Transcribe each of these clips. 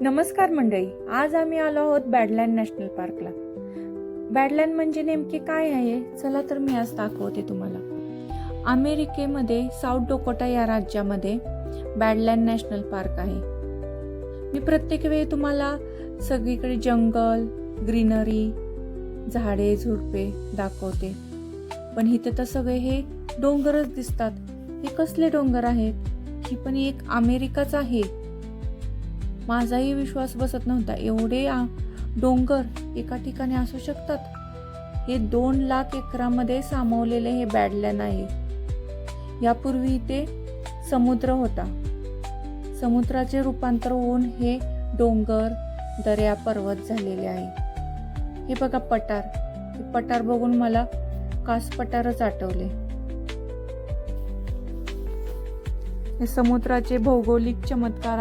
नमस्कार मंडळी आज आम्ही आलो आहोत बॅडलँड नॅशनल पार्कला बॅडलँड म्हणजे नेमके काय आहे? चला तर मी आज दाखवते तुम्हाला. अमेरिकेमध्ये साऊथ डोकोटा या राज्यामध्ये बॅडलँड नॅशनल पार्क आहे. मी प्रत्येक वेळी तुम्हाला सगळीकडे जंगल ग्रीनरी झाडे झुडपे दाखवते. पण इथे तर सगळे हे डोंगरच दिसतात. हे कसले डोंगर आहेत? ही पण एक अमेरिकाच आहे. माझाही विश्वास बसत नव्हता. एवढे डोंगर एका ठिकाणी असू शकतात? हे दोन लाख एकरामध्ये सामावलेले हे बॅडलँड आहे. यापूर्वी इथे समुद्र होता. समुद्राचे रूपांतर होऊन हे डोंगर दर्या पर्वत झालेले आहे. हे बघा पठार. हे पठार बघून मला कास पठारच आठवले. हे समुद्राचे भौगोलिक चमत्कार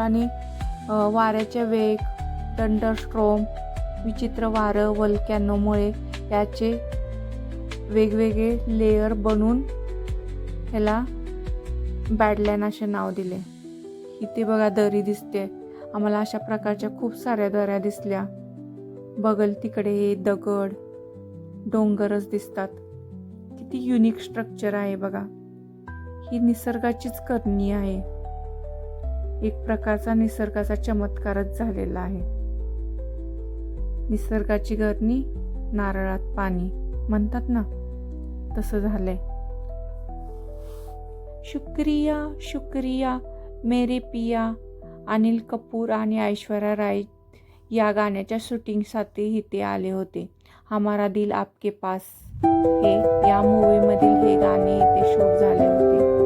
वाऱ्याच्या वेग थंडरस्ट्रोम विचित्र वारं वल्कॅनोमुळे याचे वेगवेगळे लेयर बनून ह्याला बॅडलॅन असे नाव दिले. इथे बघा दरी दिसते. आम्हाला अशा प्रकारच्या खूप साऱ्या दऱ्या दिसल्या. बगल तिकडे हे दगड डोंगरच दिसतात. किती युनिक स्ट्रक्चर आहे बघा. ही निसर्गाचीच करणी आहे. एक प्रकारचा निसर्गाचा चमत्कारच झालेला आहे. निसर्गाची गरणी नारळात पाणी म्हणतात ना? तसं झालंय. शुक्रिया शुक्रिया मेरे पिया अनिल कपूर आणि ऐश्वर्या राय या गाण्याच्या शूटिंगसाठी इथे आले होते. हमारा दिल आपके पास हे. या मूवीमधील हे गाणे इथे शूट झाले होते.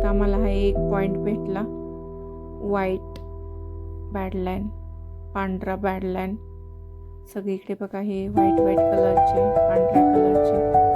त्यात आम्हाला हा एक पॉईंट भेटला. व्हाईट बॅडलाईन पांढरा बॅडलाईन सगळीकडे बघा हे व्हाईट व्हाईट कलरचे पांढऱ्या कलरचे